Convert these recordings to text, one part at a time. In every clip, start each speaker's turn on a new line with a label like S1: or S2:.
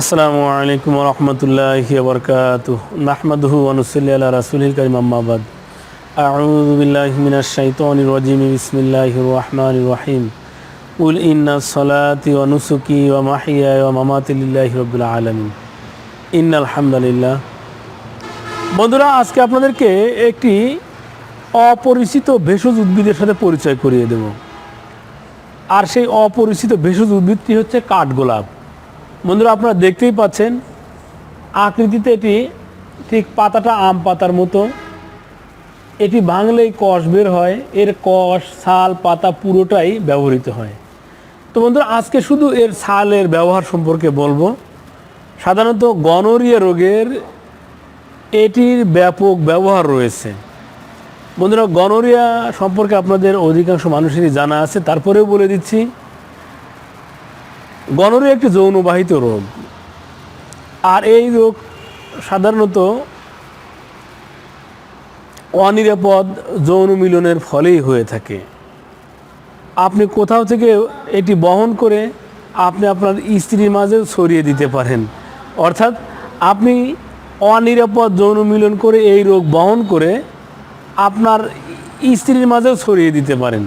S1: আসসালামু আলাইকুম রহমতুল্লাহ বরকাত নাহমাদহু অনুসল্লি আল্লাহ রাসুলিল করিম আম্মাবাদ আউযু বিল্লাহি মিনাশ শাইতানির রাজিম, বিসমিল্লাহির রহমানির রহিম। উল ইন্না সলাতি ওয়া নুসুকি ওয়া মাহিয়ায় ওয়া মামাতি লিল্লাহি রাব্বিল আলামিন। ইন্নাল হামদুলিল্লাহ। বন্ধুরা, আজকে আপনাদেরকে একটি অপরিচিত ভেষজ উদ্ভিদের সাথে পরিচয় করিয়ে দেব। আর সেই অপরিচিত ভেষজ উদ্ভিদটি হচ্ছে কাঠগোলাপ। বন্ধুরা, আপনারা দেখতেই পাচ্ছেন, আকৃতিতে এটি ঠিক পাতাটা আম পাতার মতো। এটি ভাঙলেই কষ বের হয়, এর কষ, ছাল, পাতা পুরোটাই ব্যবহৃত হয়। তো বন্ধুরা, আজকে শুধু এর ছালের ব্যবহার সম্পর্কে বলব। সাধারণত গনোরিয়া রোগের এটির ব্যাপক ব্যবহার রয়েছে। বন্ধুরা, গনোরিয়া সম্পর্কে আপনাদের অধিকাংশ মানুষেরই জানা আছে। তারপরেও বলে দিচ্ছি গনোরিয়া একটি যৌনবাহিত রোগ। আর এই রোগ সাধারণত অনিরাপদ যৌন মিলনের ফলেই হয়ে থাকে। আপনি কোথাও থেকে এটি বহন করে আপনি আপনার স্ত্রীর মাঝেও ছড়িয়ে দিতে পারেন। অর্থাৎ আপনি অনিরাপদ যৌন মিলন করে এই রোগ বহন করে আপনার স্ত্রীর মাঝেও ছড়িয়ে দিতে পারেন।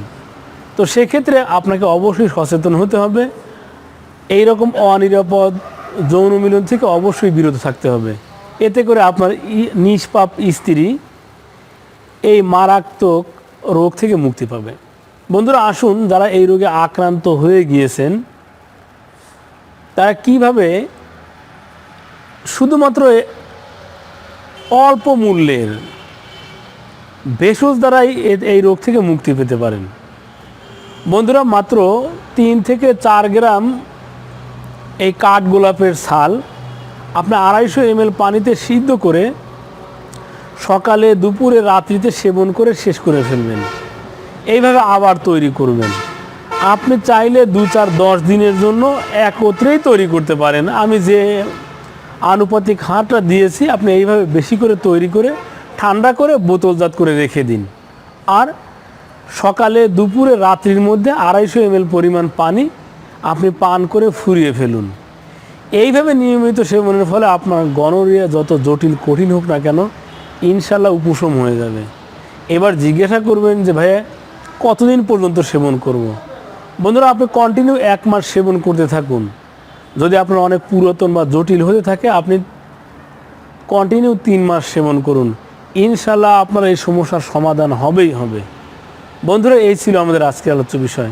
S1: তো সেক্ষেত্রে আপনাকে অবশ্যই সচেতন হতে হবে। এই রকম অনিরাপদ যৌন মিলন থেকে অবশ্যই বিরত থাকতে হবে। এতে করে আপনার নিষ্পাপ স্ত্রী এই মারাত্মক রোগ থেকে মুক্তি পাবে। বন্ধুরা, আসুন যারা এই রোগে আক্রান্ত হয়ে গিয়েছেন, তারা কীভাবে শুধুমাত্র অল্প মূল্যের ভেষজ দ্বারাই এই রোগ থেকে মুক্তি পেতে পারেন। বন্ধুরা, মাত্র তিন থেকে চার গ্রাম এই কাঠগোলাপের ছাল আপনি আড়াইশো এমএল পানিতে সিদ্ধ করে সকালে, দুপুরে, রাত্রিতে সেবন করে শেষ করে ফেলবেন। এইভাবে আবার তৈরি করবেন। আপনি চাইলে দু চার দশ দিনের জন্য একত্রেই তৈরি করতে পারেন। আমি যে আনুপাতিক হাঁটা দিয়েছি, আপনি এইভাবে বেশি করে তৈরি করে, ঠান্ডা করে বোতলজাত করে রেখে দিন। আর সকালে, দুপুরে, রাত্রির মধ্যে আড়াইশো এমএল পরিমাণ পানি আপনি পান করে ফুরিয়ে ফেলুন। এইভাবে নিয়মিত সেবনের ফলে আপনার গনোরিয়া যত জটিল, কঠিন হোক না কেন ইনশাল্লাহ উপশম হয়ে যাবে। এবার জিজ্ঞাসা করবেন যে, ভাইয়া, কতদিন পর্যন্ত সেবন করব। বন্ধুরা, আপনি কন্টিনিউ এক মাস সেবন করতে থাকুন। যদি আপনার অনেক পুরাতন বা জটিল হতে থাকে, আপনি কন্টিনিউ তিন মাস সেবন করুন। ইনশাল্লাহ আপনার এই সমস্যার সমাধান হবেই হবে। বন্ধুরা, এই ছিল আমাদের আজকের আলোচ্য বিষয়।